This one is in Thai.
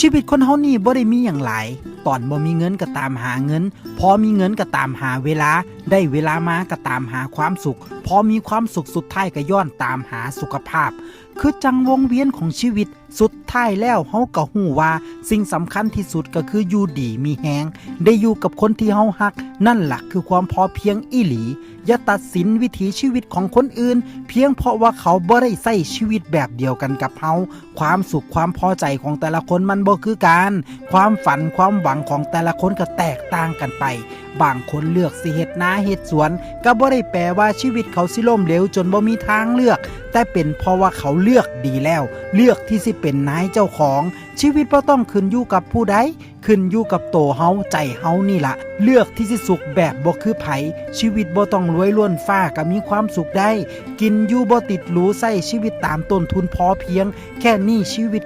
ชีวิตคนเฮานี่บ่ได้มีอย่างหลาย ตอนบ่มีเงินก็ตามหาเงิน พอมีเงินก็ตามหาเวลา ได้เวลามาก็ตามหาความสุข พอมีความสุขสุดท้ายก็ย้อนตามหาสุขภาพคือจังวงเวียนของชีวิตสุดท้ายแล้วเฮาก็ฮู้ว่า สิ่งสำคัญที่สุดก็คืออยู่ดีมีแฮงได้อยู่กับคนที่เฮาฮัก นั่นหละคือความพอเพียงอีหลี อย่าตัดสินวิถีชีวิตของคนอื่น เพียงเพราะว่าเขาบ่ได้ใช้ชีวิตแบบเดียวกันกับเฮาความสุขความพอใจของแต่ละคนมันบ่คือกันความฝันความหวังของแต่ละคนก็แตกต่างกันไปบางคนเลือกสิเฮ็ดนาเฮ็ดสวน ก็บ่ได้แปลว่าชีวิตเขาสิล่มเหลวจนบ่มีทางเลือก แต่เป็นเพราะว่าเขาเลือกดีแล้ว เลือกที่สิเป็นนายเจ้าของ ชีวิตบ่ต้องขึ้นอยู่กับผู้ใดขึ้นอยู่กับโตเฮาใจเฮานี่ละเลือกที่สิสุขแบบบ่คือไผชีวิตบ่ต้องรวยล้วนฟ้าก็มีความสุขได้ กินอยู่บ่ติดหรูใส่ชีวิตตามต้นทุนพอเพียง แค่นี้ชีวิต